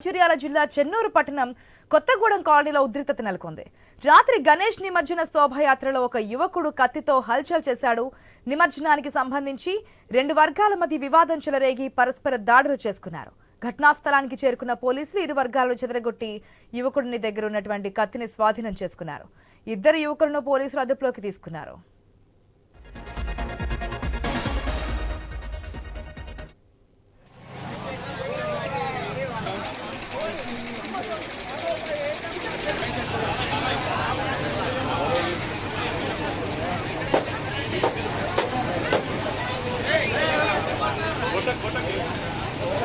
మంచిర్యాల జిల్లా చెన్నూరు పట్టణం కొత్తగూడెం కాలనీలో ఉద్రిక్తత నెలకొంది. రాత్రి గణేష్ నిమజ్జన శోభయాత్రలో ఒక యువకుడు కత్తితో హల్చల్ చేశాడు. నిమజ్జనానికి సంబంధించి రెండు వర్గాల మధ్య వివాదం చెలరేగి పరస్పర దాడులు చేసుకున్నారు. ఘటనా స్థలానికి చేరుకున్న పోలీసులు ఇరు వర్గాలను చెదరగొట్టి యువకుడిని దగ్గర ఉన్నటువంటి కత్తిని స్వాధీనం చేసుకున్నారు. ఇద్దరు యువకులను పోలీసులు అదుపులోకి తీసుకున్నారు.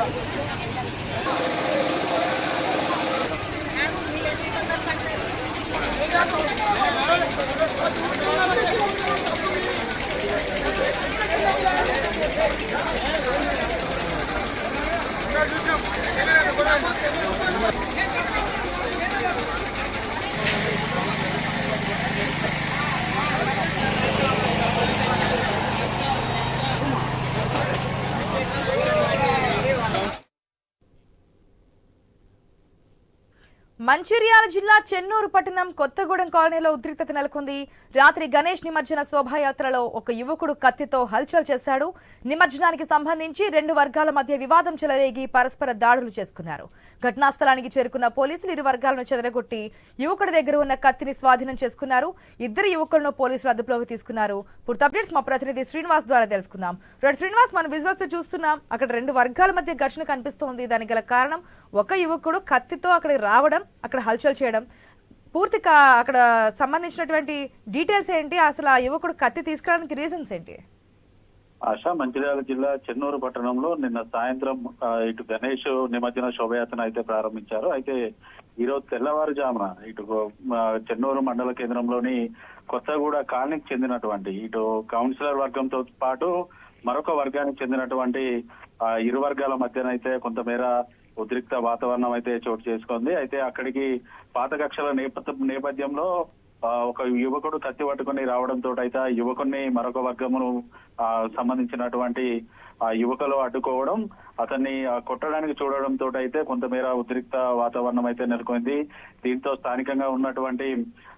Thank you. మంచిర్యాల జిల్లా చెన్నూరు పట్టణం కొత్తగూడెం కాలనీలో ఉద్రిక్తత నెలకొంది. రాత్రి గణేష్ నిమజ్జన శోభాయాత్రలో ఒక యువకుడు కత్తితో హల్చల్ చేశాడు. నిమజ్జనానికి సంబంధించి రెండు వర్గాల మధ్య వివాదం చెలరేగి పరస్పర దాడులు చేసుకున్నారు. ఘటనా స్థలానికి చేరుకున్న పోలీసులు ఇరు వర్గాలను చెదరగొట్టి యువకుడి దగ్గర ఉన్న కత్తిని స్వాధీనం చేసుకున్నారు. ఇద్దరు యువకులను పోలీసులు అదుపులోకి తీసుకున్నారు. పూర్తి అప్డేట్స్ మా ప్రతినిధి శ్రీనివాస్ ద్వారా తెలుసుకుందాం. రెండు శ్రీనివాస్ మనం విజువల్స్ చూస్తున్నాం. అక్కడ రెండు వర్గాల మధ్య ఘర్షణ కనిపిస్తోంది. దానికి గల కారణం ఒక యువకుడు కత్తితో అక్కడికి రావడం అక్కడ హల్చల్ చేయడం. పూర్తికా అక్కడ సంబంధించినటువంటి డీటెయిల్స్ ఏంటి? అసలు ఆ యువకుడు కత్తి తీసుకురావడానికి రీజన్స్ ఏంటి? ఆశ మంచిర్యాల జిల్లా చెన్నూరు పట్టణంలో నిన్న సాయంత్రం ఇటు గణేష్ నిమజ్జన శోభయాత్ర అయితే ప్రారంభించారు. అయితే ఈ రోజు తెల్లవారుజామున ఇటు చెన్నూరు మండల కేంద్రంలోని కొత్తగూడ కాలనీకి చెందినటువంటి ఇటు కౌన్సిలర్ వర్గంతో పాటు మరొక వర్గానికి చెందినటువంటి ఇరు వర్గాల మధ్యనైతే కొంతమేర ఉద్రిక్త వాతావరణం అయితే చోటు చేసుకుంది. అయితే అక్కడికి పాత కక్షల నేపథ్య నేపథ్యంలో ఆ, ఒక యువకుడు కత్తి పట్టుకుని రావడంతో అయితే ఆ యువకుడిని మరొక వర్గమును ఆ, సంబంధించినటువంటి ఆ యువకులు అడ్డుకోవడం అతన్ని కొట్టడానికి చూడడంతో అయితే కొంతమేర ఉద్రిక్త వాతావరణం అయితే నెలకొంది. దీంతో స్థానికంగా ఉన్నటువంటి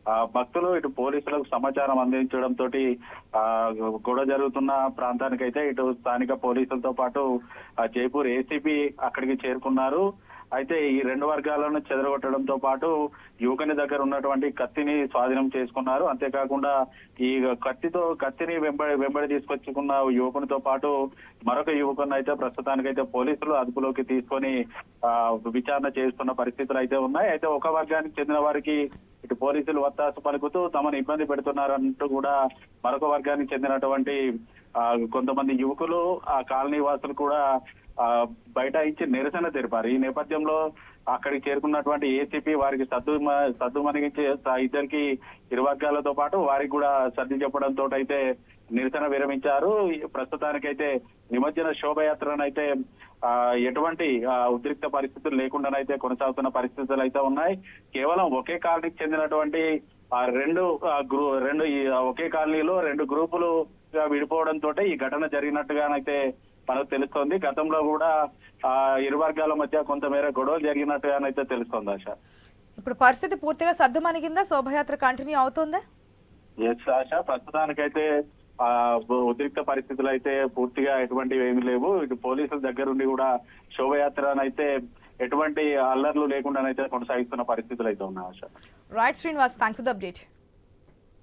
ఆ, భక్తులు ఇటు పోలీసులకు సమాచారం అందించడం తోటి ఆ గొడవ జరుగుతున్న ప్రాంతానికైతే ఇటు స్థానిక పోలీసులతో పాటు జైపూర్ ఏసీపీ అక్కడికి చేరుకున్నారు. అయితే ఈ రెండు వర్గాలను చెదరగొట్టడంతో పాటు యువకుని దగ్గర ఉన్నటువంటి కత్తిని స్వాధీనం చేసుకున్నారు. అంతేకాకుండా ఈ కత్తితో కత్తిని వెంబడి వెంబడి తీసుకొచ్చుకున్న యువకునితో పాటు మరొక యువకుని అయితే ప్రస్తుతానికైతే పోలీసులు అదుపులోకి తీసుకొని ఆ, విచారణ చేస్తున్న పరిస్థితులు అయితే ఉన్నాయి. అయితే ఒక వర్గానికి చెందిన వారికి ఇటు పోలీసులు వత్తాసు పలుకుతూ తమను ఇబ్బంది పెడుతున్నారంటూ కూడా మరొక వర్గానికి చెందినటువంటి ఆ, కొంతమంది యువకులు ఆ కాలనీ వాసులు కూడా ఆ, బైఠాయించి నిరసన తెలిపారు. ఈ నేపథ్యంలో అక్కడికి చేరుకున్నటువంటి ఏసీపీ వారికి సద్దు సద్దు మనగించి ఇద్దరికి ఇరు వర్గాలతో పాటు వారికి కూడా సర్ది చెప్పడంతో అయితే నిరసన విరమించారు. ప్రస్తుతానికైతే నిమజ్జన శోభయాత్రనైతే ఆ, ఎటువంటి ఉద్రిక్త పరిస్థితులు లేకుండానైతే కొనసాగుతున్న పరిస్థితులు అయితే ఉన్నాయి. కేవలం ఒకే కాలనీకి చెందినటువంటి ఆ రెండు గ్రూ రెండు ఒకే కాలనీలో రెండు గ్రూపులు విడిపోవడంతో ఈ ఘటన జరిగినట్టుగానైతే మనకు తెలుస్తోంది. గతంలో కూడా ఆ ఇరు వర్గాల మధ్య కొంతమేర గొడవలు జరిగినట్టుగానైతే తెలుస్తోంది ఆశ. ఇప్పుడు పరిస్థితి పూర్తిగా సద్దుమణిగిందా శోభయాత్ర కంటిన్యూ అవుతుందా? ఎస్ ఆశ. ప్రస్తుతానికైతే ఆ ఉద్రిక్త పరిస్థితులు అయితే పూర్తిగా ఎటువంటివి ఏమీ లేవు. ఇటు పోలీసుల దగ్గరుండి కూడా శోభయాత్రనైతే ఎటువంటి అల్లర్లు లేకుండానైతే కొనసాగిస్తున్న పరిస్థితులు అయితే ఉన్నాయి Asha. Right Srinivas thanks for the update